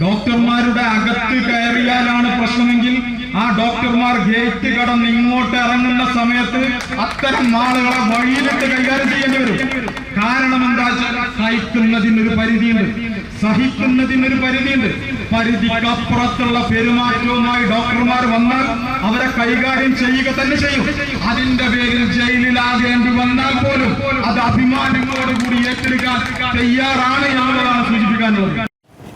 ഡോക്ടർമാരുടെ അകത്ത് കയറിയാലാണ് പ്രശ്നമെങ്കിൽ ആ ഡോക്ടർമാർ ഗേറ്റ് കടന്ന് ഇങ്ങോട്ട് ഇറങ്ങുന്ന സമയത്ത് അത്തരം ആളുകളെ വഴിയിലിട്ട് കൈകാര്യം ചെയ്യേണ്ടി വരും. കാരണം എന്താ സഹിക്കുന്നതിനൊരു പരിധിയുണ്ട്. സഹിക്കുന്നതിനൊരു പരിധിയുണ്ട്. പരിധിക്കപ്പുറത്തുള്ള പെരുമാറ്റവുമായി ഡോക്ടർമാർ വന്നാൽ അവരെ കൈകാര്യം ചെയ്യുക തന്നെ ചെയ്യും. അതിന്റെ പേരിൽ ജയിലിലാകേണ്ടി വന്നാൽ പോലും അത് അഭിമാനങ്ങളോടുകൂടി ഏറ്റെടുക്കാൻ തയ്യാറാണ് എന്നുള്ളതാണ് സൂചിപ്പിക്കാനുള്ളത്.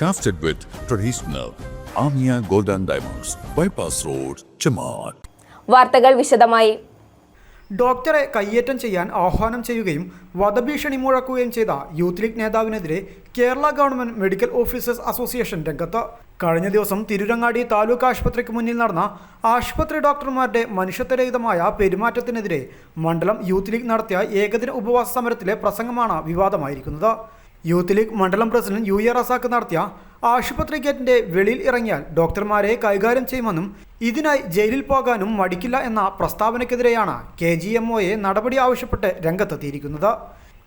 Crafted with traditional Amia golden Diamonds, Bypass Road, Chaman. വാർത്തകൾ വിശദമായി. ഡോക്ടറെ കയ്യേറ്റം ചെയ്യാൻ ആഹ്വാനം ചെയ്യുകയും വധഭീഷണി മുഴക്കുകയും ചെയ്ത youth league നേതാവിനെതിരെ Kerala government medical officers association രംഗത്ത്. കഴിഞ്ഞ ദിവസം തിരുരങ്ങാടി താലൂക്ക് ആശുപത്രിക്ക് മുന്നിൽ നടന്ന ആശുപത്രി ഡോക്ടർമാരുടെ മനുഷ്യത്വരഹിതമായ പെരുമാറ്റത്തിനെതിരെ മണ്ഡലം യൂത്ത് ലീഗ് നടത്തിയ ഏകദിന ഉപവാസ സമരത്തിലെ പ്രസംഗമാണ് വിവാദമായിരിക്കുന്നത്. യൂത്ത് ലീഗ് മണ്ഡലം പ്രസിഡന്റ് യു എ റസാക്ക് നടത്തിയ ആശുപത്രി ഗേറ്റിന്റെ വെളിയിൽ ഇറങ്ങിയാൽ ഡോക്ടർമാരെ കൈകാര്യം ചെയ്യുമെന്നും ഇതിനായി ജയിലിൽ പോകാനും മടിക്കില്ല എന്ന പ്രസ്താവനയ്ക്കെതിരെയാണ് കെ ജി എം നടപടി ആവശ്യപ്പെട്ട് രംഗത്തെത്തിയിരിക്കുന്നത്.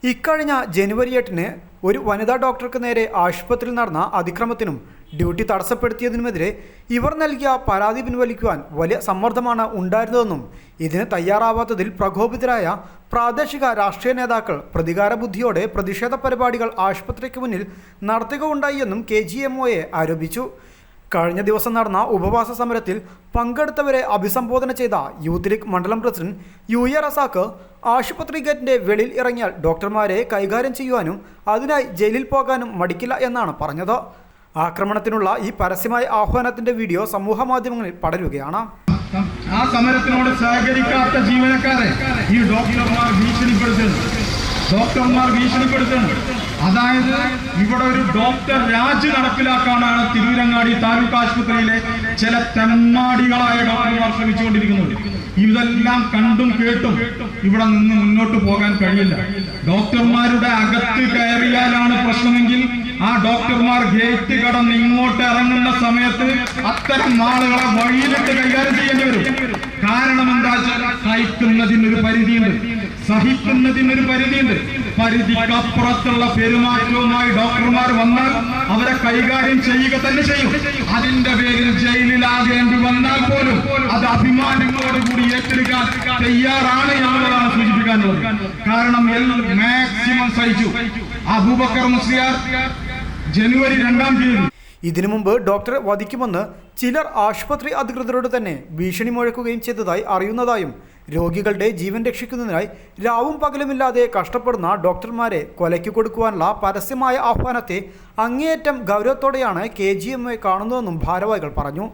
ഇക്കഴിഞ്ഞ ജനുവരി എട്ടിന് ഒരു വനിതാ ഡോക്ടർക്ക് നേരെ ആശുപത്രിയിൽ നടന്ന അതിക്രമത്തിനും ഡ്യൂട്ടി തടസ്സപ്പെടുത്തിയതിനുമെതിരെ ഇവർ നൽകിയ പരാതി പിൻവലിക്കുവാൻ വലിയ സമ്മർദ്ദമാണ് ഉണ്ടായിരുന്നതെന്നും ഇതിന് തയ്യാറാവാത്തതിൽ പ്രകോപിതരായ പ്രാദേശിക രാഷ്ട്രീയ നേതാക്കൾ പ്രതികാര ബുദ്ധിയോടെ പ്രതിഷേധ പരിപാടികൾ ആശുപത്രിക്ക് മുന്നിൽ നടത്തുകയുണ്ടായി എന്നും കെ ജി എം ഒയെ ആരോപിച്ചു. കഴിഞ്ഞ ദിവസം നടന്ന ഉപവാസ സമരത്തിൽ പങ്കെടുത്തവരെ അഭിസംബോധന ചെയ്ത യൂത്ത് ലീഗ് മണ്ഡലം പ്രസിഡന്റ് യു എ റസാക്ക് ആശുപത്രി ഗേറ്റിന്റെ വെളിയിൽ ഇറങ്ങിയാൽ ഡോക്ടർമാരെ കൈകാര്യം ചെയ്യുവാനും അതിനായി ജയിലിൽ പോകാനും മടിക്കില്ല എന്നാണ് പറഞ്ഞത്. ആക്രമണത്തിനുള്ള ഈ പരസ്യമായ ആഹ്വാനത്തിന്റെ വീഡിയോ സമൂഹ മാധ്യമങ്ങളിൽ പടരുകയാണ്. ആ സഹകരിക്കാത്ത ഈ ഡോക്ടർമാർ ഭീഷണിപ്പെടുത്തുന്നു. ഡോക്ടർമാർ ഭീഷണിപ്പെടുത്തുന്നു. അതായത് ഇവിടെ ഒരു ഡോക്ടർ രാജ് നടപ്പിലാക്കാനാണ് തിരുവിരങ്ങാടി താലൂക്ക് ആശുപത്രിയിലെ ചില തെമ്മാടികളായ ഡോക്ടർമാർ ശ്രമിച്ചുകൊണ്ടിരിക്കുന്നത്. ഇതെല്ലാം കണ്ടും കേട്ടും ഇവിടെ നിന്ന് മുന്നോട്ട് പോകാൻ കഴിയില്ല. ഡോക്ടർമാരുടെ അകത്ത് കയറിയാലാണ് പ്രശ്നമെങ്കിൽ ആ ഡോക്ടർമാർ ഗേറ്റ് കടന്ന് ഇങ്ങോട്ട് ഇറങ്ങുന്ന സമയത്ത് അത്തരം ആളുകളെ വഴിയിലിട്ട് കൈകാര്യം ചെയ്യേണ്ടി വരും. കാരണം എന്താ വെച്ചാൽ സഹിക്കുന്നതിനൊരു പരിധിയുണ്ട്. സഹിക്കുന്നതിനൊരു പരിധിയുണ്ട്. പരിധിക്കപ്പുറത്തുള്ള പെരുമാറ്റവുമായി ഡോക്ടർമാർ വന്നാൽ അവരെ കൈകാര്യം ചെയ്യുക തന്നെ ചെയ്യും. അതിന്റെ പേരിൽ ജയിലിലാകേണ്ടി വന്നാൽ പോലും അത് അഭിമാനങ്ങളോടുകൂടി ഏറ്റെടുക്കാൻ തയ്യാറാണ് എന്നുള്ളതാണ് സൂചിപ്പിക്കാനുള്ളത് കാരണം മാക്സിമം സഹിച്ചു. അബൂബക്കർ മുസ്ലിയാർ ജനുവരി രണ്ടാം തീയതി. ഇതിനു മുമ്പ് ഡോക്ടറെ വധിക്കുമെന്ന് ചിലർ ആശുപത്രി അധികൃതരോട് തന്നെ ഭീഷണി മുഴക്കുകയും ചെയ്തതായി അറിയുന്നതായും രോഗികളുടെ ജീവൻ രക്ഷിക്കുന്നതിനായി രാവും പകലുമില്ലാതെ കഷ്ടപ്പെടുന്ന ഡോക്ടർമാരെ കൊലയ്ക്ക് കൊടുക്കുവാനുള്ള പരസ്യമായ ആഹ്വാനത്തെ അങ്ങേയറ്റം ഗൗരവത്തോടെയാണ് കെ ജി എം എ കാണുന്നതെന്നും ഭാരവാഹികൾ പറഞ്ഞു.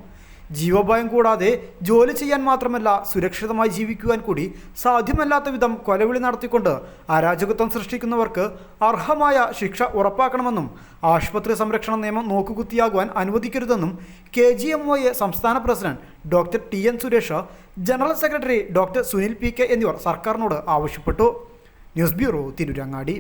ജീവഭയം കൂടാതെ ജോലി ചെയ്യാൻ മാത്രമല്ല സുരക്ഷിതമായി ജീവിക്കുവാൻ കൂടി സാധ്യമല്ലാത്ത വിധം കൊലവിളി നടത്തിക്കൊണ്ട് അരാജകത്വം സൃഷ്ടിക്കുന്നവർക്ക് അർഹമായ ശിക്ഷ ഉറപ്പാക്കണമെന്നും ആശുപത്രി സംരക്ഷണ നിയമം നോക്കുകുത്തിയാകുവാൻ അനുവദിക്കരുതെന്നും കെ ജി എം ഒയെ സംസ്ഥാന president doctor T N Suresh general secretary doctor Sunil P K എന്നിവർ സർക്കാരിനോട് ആവശ്യപ്പെട്ടു. News bureau Tirurangadi.